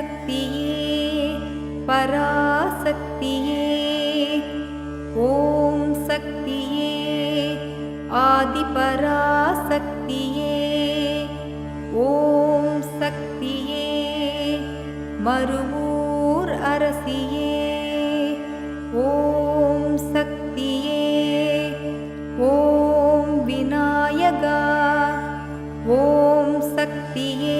शक्तिये पराशक्तिये ॐ शक्तिये आदिपराशक्तिये ॐ शक्ति मरु ॐ शक्तिये ॐ विनायगा ॐ शक्तिये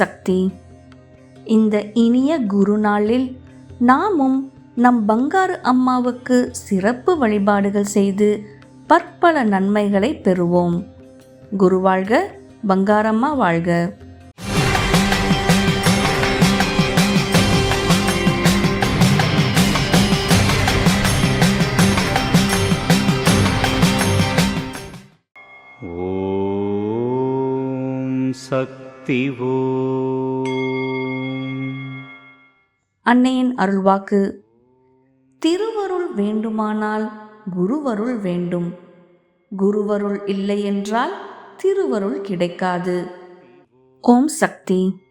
சக்தி. இந்த இனிய குருநாளில் நாமும் நம் பங்காரு அம்மாவுக்கு சிறப்பு வழிபாடுகள் செய்து பற்பல நன்மைகளை பெறுவோம். குரு வாழ்க பங்காரம்மா வாழ்க. சக்தி அன்னையின் அருள்வாக்கு. திருவருள் வேண்டுமானால் குருவருள் வேண்டும். குருவருள் இல்லை என்றால் திருவருள் கிடைக்காது. ஓம் சக்தி.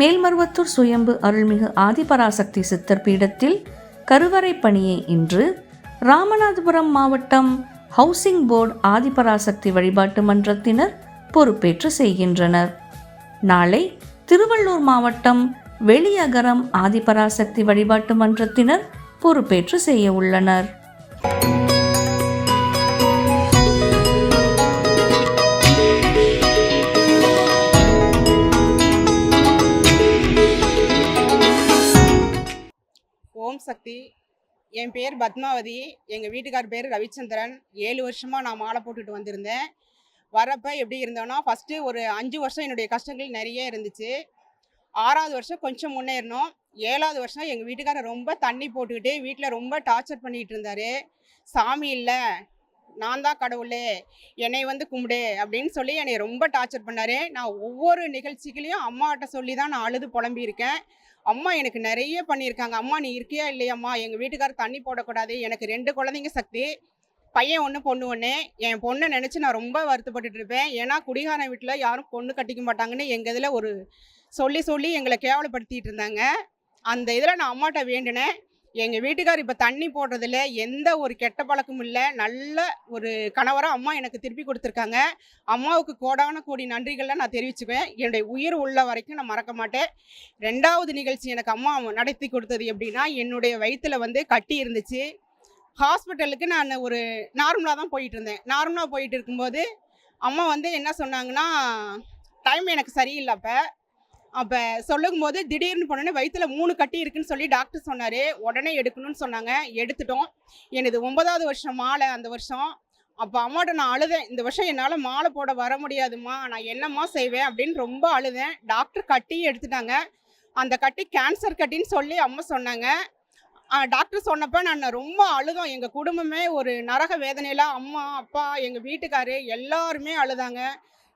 மேல்மருவத்தூர் சுயம்பு அருள்மிகு ஆதிபராசக்தி சித்தர் பீடத்தில் கருவறை பணியை இன்று ராமநாதபுரம் மாவட்டம் ஹவுசிங் போர்டு ஆதிபராசக்தி வழிபாட்டு மன்றத்தினர் பொறுப்பேற்று செய்கின்றனர். நாளை திருவள்ளூர் மாவட்டம் வெளியகரம் ஆதிபராசக்தி வழிபாட்டு மன்றத்தினர் பொறுப்பேற்று செய்ய உள்ளனர். ஓம் சக்தி. என் பேர் பத்மாவதி. எங்கள் வீட்டுக்கார் பேர் ரவிச்சந்திரன். ஏழு வருஷமாக நான் மாலை போட்டுட்டு வந்திருந்தேன். வரப்போ எப்படி இருந்தோன்னா ஃபஸ்ட்டு ஒரு அஞ்சு வருஷம் என்னுடைய கஷ்டங்கள் நிறைய இருந்துச்சு. ஆறாவது வருஷம் கொஞ்சம் முன்னேறினோம் ஏழாவது வருஷம் எங்கள் வீட்டுக்காரர் ரொம்ப தண்ணி போட்டுக்கிட்டு வீட்டில் ரொம்ப டார்ச்சர் பண்ணிகிட்டு இருந்தார். சாமி இல்லை. நான் தான் கடவுளே என்னை வந்து கும்பிடு அப்படின்னு சொல்லி என்னை ரொம்ப டார்ச்சர் பண்ணார். நான் ஒவ்வொரு நிகழ்ச்சிகளையும் அம்மாட்ட சொல்லி தான் நான் அழுது புலம்பியிருக்கேன். அம்மா எனக்கு நிறைய பண்ணியிருக்காங்க. அம்மா நீ இருக்கியா இல்லையாம்மா? எங்கள் வீட்டுக்காரர் தண்ணி போடக்கூடாது. எனக்கு ரெண்டு குழந்தைங்க சக்தி. பையன் ஒன்று பொண்ணு ஒன்று என் பொண்ணை நினச்சி நான் ரொம்ப வருத்தப்பட்டுட்டு இருப்பேன். ஏன்னா குடிகார வீட்டில் யாரும் பொண்ணு கட்டிக்க மாட்டாங்கன்னு எங்கள் இதில் ஒரு சொல்லி சொல்லி எங்களை கேவலப்படுத்திட்டு இருந்தாங்க. அந்த இதில் நான் அம்மாட்ட வேண்டினேன். எங்கள் வீட்டுக்கார் இப்போ தண்ணி போடுறதுல எந்த ஒரு கெட்ட பழக்கமும் இல்லை. நல்ல ஒரு கணவராக அம்மா எனக்கு திருப்பி கொடுத்துருக்காங்க. அம்மாவுக்கு கோடான கோடி நன்றிகளை நான் தெரிவிச்சுக்குவேன். என்னுடைய உயிர் உள்ள வரைக்கும் நான் மறக்க மாட்டேன். ரெண்டாவது நிகழ்ச்சி எனக்கு அம்மா நடத்தி கொடுத்தது எப்படின்னா என்னுடைய வயிற்றில் வந்து கட்டி இருந்துச்சு. ஹாஸ்பிட்டலுக்கு நான் ஒரு நார்மலாக தான் போயிட்டு இருந்தேன். நார்மலாக போயிட்டு இருக்கும்போது அம்மா வந்து என்ன சொன்னாங்கன்னா டைம் எனக்கு சரியில்லை அப்போ. அப்போ சொல்லும்போது திடீர்னு போனோடனே வயிற்றுல மூணு கட்டி இருக்குன்னு சொல்லி டாக்டர் சொன்னார். உடனே எடுக்கணும்னு சொன்னாங்க. எடுத்துட்டோம். எனது ஒன்பதாவது வருஷம் மாலை அந்த வருஷம். அப்போ அம்மாட்ட நான் அழுதேன். இந்த வருஷம் என்னால் மாலை போட வர முடியாதும்மா. நான் என்னம்மா செய்வேன் அப்படின்னு ரொம்ப அழுதேன். டாக்டர் கட்டி எடுத்துட்டாங்க. அந்த கட்டி கேன்சர் கட்டின்னு சொல்லி அம்மா சொன்னாங்க. டாக்டர் சொன்னப்போ நான் ரொம்ப அழுதோம். எங்கள் குடும்பமே ஒரு நரக வேதனையில் அம்மா அப்பா எங்கள் வீட்டுக்காரு எல்லாருமே அழுதாங்க.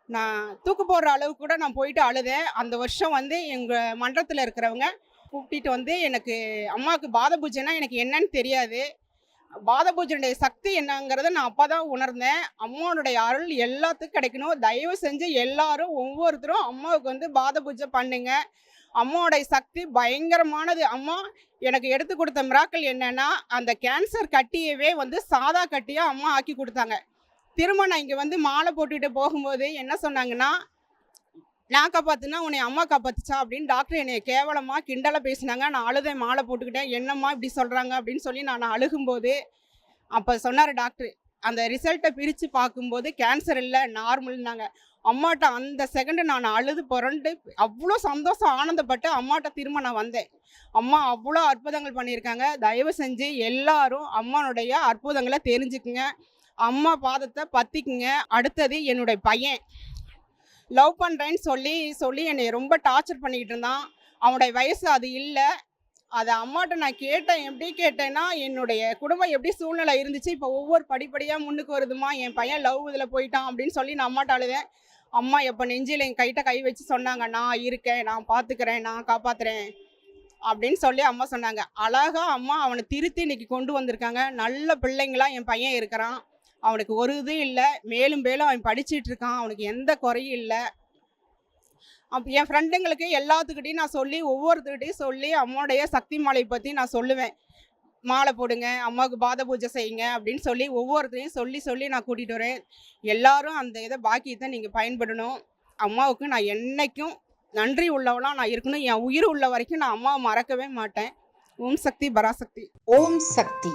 நான் தூக்கு போடுற அளவுக்கு கூட நான் போயிட்டு அழுதேன். அந்த வருஷம் வந்து எங்கள் மன்றத்தில் இருக்கிறவங்க கூப்பிட்டு வந்து எனக்கு அம்மாவுக்கு பாத பூஜைனா எனக்கு என்னன்னு தெரியாது. பாத பூஜனுடைய சக்தி என்னங்கிறத நான் அப்போ தான் உணர்ந்தேன். அம்மாவுடைய அருள் எல்லாத்துக்கும் கிடைக்கணும். தயவு செஞ்சு எல்லாரும் ஒவ்வொருத்தரும் அம்மாவுக்கு வந்து பாத பூஜை பண்ணுங்க. அம்மாவுடைய சக்தி பயங்கரமானது. அம்மா எனக்கு எடுத்து கொடுத்த மிராக்கள் என்னன்னா அந்த கேன்சர் கட்டியவே வந்து சாதா கட்டியாக அம்மா ஆக்கி கொடுத்தாங்க. திரும்ப நான் இங்கே வந்து மாலை போட்டுட்டு போகும்போது என்ன சொன்னாங்கன்னா நான் காப்பாத்துனா உன்னை அம்மா காப்பாத்துச்சா? அப்படின்னு டாக்டர் என்னை கேவலமாக கிண்டலாக பேசினாங்க. நான் அழுதை மாலை போட்டுக்கிட்டேன். என்னம்மா இப்படி சொல்கிறாங்க அப்படின்னு சொல்லி நான் அழுகும்போது அப்போ சொன்னார் டாக்டர் அந்த ரிசல்ட்டை பிரித்து பார்க்கும்போது கேன்சர் இல்லை நார்மல்னாங்க. அம்மாட்ட அந்த செகண்டு நான் அழுது புரண்டு அவ்வளோ சந்தோஷம் ஆனந்தப்பட்டு அம்மாட்ட திரும்ப நான் வந்தேன். அம்மா அவ்வளோ அற்புதங்கள் பண்ணியிருக்காங்க. தயவு செஞ்சு எல்லாரும் அம்மானுடைய அற்புதங்களை தெரிஞ்சுக்குங்க. அம்மா பாதத்தை பற்றிக்குங்க அடுத்தது என்னுடைய பையன். லவ் பண்ணுறேன்னு சொல்லி சொல்லி என்னை ரொம்ப டார்ச்சர் பண்ணிக்கிட்டு இருந்தான். அவனுடைய வயசு அது இல்லை. அதை அம்மாட்ட நான் கேட்டேன். எப்படி கேட்டேன்னா என்னுடைய குடும்பம் எப்படி சூழ்நிலை இருந்துச்சு இப்போ ஒவ்வொரு படிப்படியாக முன்னுக்கு வருதுமா என் பையன் லவ் இதில் போயிட்டான் அப்படின்னு சொல்லி நான் அம்மாட்ட அழுதேன். அம்மா எப்போ நெஞ்சில் என் கைட்ட கை வச்சு சொன்னாங்க நான் இருக்கேன் நான் பார்த்துக்கிறேன் நான் காப்பாற்றுறேன் அப்படின்னு சொல்லி அம்மா சொன்னாங்க. அழகா அம்மா அவனை திருத்தி இன்னைக்கு கொண்டு வந்திருக்காங்க. நல்ல பிள்ளைங்களா என் பையன் இருக்கிறான். அவனுக்கு ஒரு இது இல்லை. மேலும் மேலும் அவன் படிச்சுட்டு இருக்கான். அவனுக்கு எந்த குறையும் இல்லை. அப்போ என் ஃப்ரெண்டுங்களுக்கு எல்லாத்துக்கிட்டையும் நான் சொல்லி ஒவ்வொருத்துக்கிட்டையும் சொல்லி அம்மாவுடைய சக்தி மாலை பற்றி நான் சொல்லுவேன். மாலை போடுங்க அம்மாவுக்கு பாத பூஜை செய்யுங்க அப்படின்னு சொல்லி ஒவ்வொருத்தரையும் சொல்லி சொல்லி நான் கூட்டிகிட்டு வரேன். எல்லாரும் அந்த இதை பாக்கியத்தை நீங்கள் பயன்படணும். அம்மாவுக்கு நான் என்றைக்கும் நன்றி உள்ளவனாக நான் இருக்கணும். என் உயிர் உள்ள வரைக்கும் நான் அம்மாவை மறக்கவே மாட்டேன். ஓம் சக்தி பராசக்தி. ஓம் சக்தி.